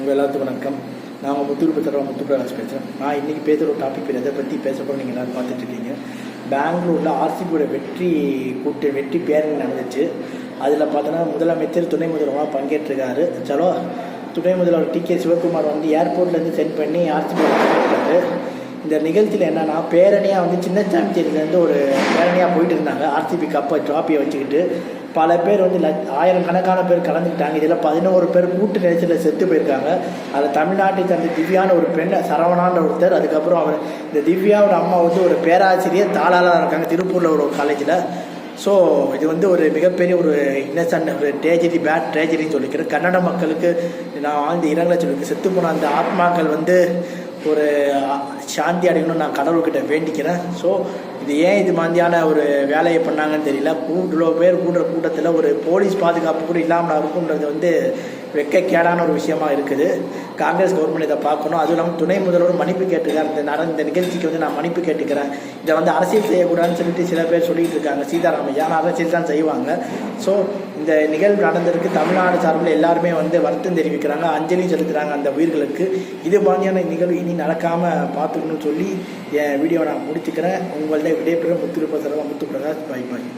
உங்கள் எல்லாத்துக்கும் வணக்கம். நான் உங்கள் முத்துருப்பு தடவை முத்துப்பிரகாஷ் பேசுகிறேன் நான் இன்றைக்கி பேசுகிற ஒரு டாபிக் எதை பற்றி பேச போகிறோம் நீங்கள் எல்லோரும் இருக்கீங்க. பெங்களூரில் ஆர்சிபியோட வெற்றி கூட்டு வெற்றி பேரணி நடந்துச்சு. அதில் பார்த்தோன்னா முதலமைச்சர் துணை முதல்வராக பங்கேற்றிருக்காரு. சலோ துணை முதல்வர் டி கே சிவகுமார் வந்து ஏர்போர்ட்லேருந்து சென்ட் பண்ணி ஆர்சிபியோட பங்கேற்றாரு இந்த நிகழ்ச்சியில் என்னென்னா பேரணியாக வந்து சின்ன சாம்பியன்லேருந்து ஒரு பேரணியாக போயிட்டு இருந்தாங்க. ஆர்சிபி கப்பை ட்ராஃபியை வச்சுக்கிட்டு பல பேர் வந்து ஆயிரம் கணக்கான பேர் கலந்துக்கிட்டாங்க. இதில் பதினோரு பேர் கூட்டு நெரிசலில் செத்து போயிருக்காங்க. அதில் தமிழ்நாட்டை தந்த திவ்யான ஒரு பெண் சரவணான்ற ஒருத்தர். அதுக்கப்புறம் அவர் இந்த திவ்யாவோட அம்மா வந்து ஒரு பேராசிரியர் தாளாளராக இருக்காங்க. திருப்பூரில் ஒரு காலேஜில் ஸோ இது வந்து ஒரு மிகப்பெரிய ஒரு இன்னசென்ட் ஒரு ட்ரேஜடி பேட் ட்ரேஜடின்னு சொல்லிக்கிறேன். கன்னட மக்களுக்கு நான் வாழ்ந்த இரங்கலை சொல்லியிருக்கேன் செத்து போன அந்த ஆத்மாக்கள் வந்து ஒரு சாந்தி அடையணும்னு நான் கடவுள்கிட்ட வேண்டிக்கிறேன். ஸோ இது ஏன் இது மாதிரியான ஒரு வேலையை பண்ணாங்கன்னு தெரியல. கூட்டுலோ பேர் கூடுற கூட்டத்தில் ஒரு போலீஸ் பாதுகாப்பு கூட இல்லாமல் இருக்குன்றது வந்து வெக்கக்கேடான ஒரு விஷயமா இருக்குது. காங்கிரஸ் கவர்மெண்ட் இதை பார்க்கணும். அதுவும் இல்லாமல் துணை முதல்வர் மன்னிப்பு கேட்டுக்கார் இந்த நட இந்த நிகழ்ச்சிக்கு வந்து நான் மன்னிப்பு கேட்டுக்கிறேன். இதை வந்து அரசியல் செய்யக்கூடாதுன்னு சொல்லிட்டு சில பேர் சொல்லிட்டு இருக்காங்க. சீதாராமையா அரசியல் தான் செய்வாங்க. ஸோ இந்த நிகழ்வு நடந்திருக்கு. தமிழ்நாடு சார்பில் எல்லாருமே வந்து வருத்தம் தெரிவிக்கிறாங்க. அஞ்சலி செலுத்துகிறாங்க அந்த உயிர்களுக்கு. இது மாதிரியான நிகழ்வு இனி நடக்காமல் பார்த்துக்கணும்னு சொல்லி என் வீடியோ நான் முடிச்சுக்கிறேன். உங்கள்கிட்ட விடைபெறும் முத்துருப்ப செலவா முத்து பிரகாஷ் பாய் பாய்.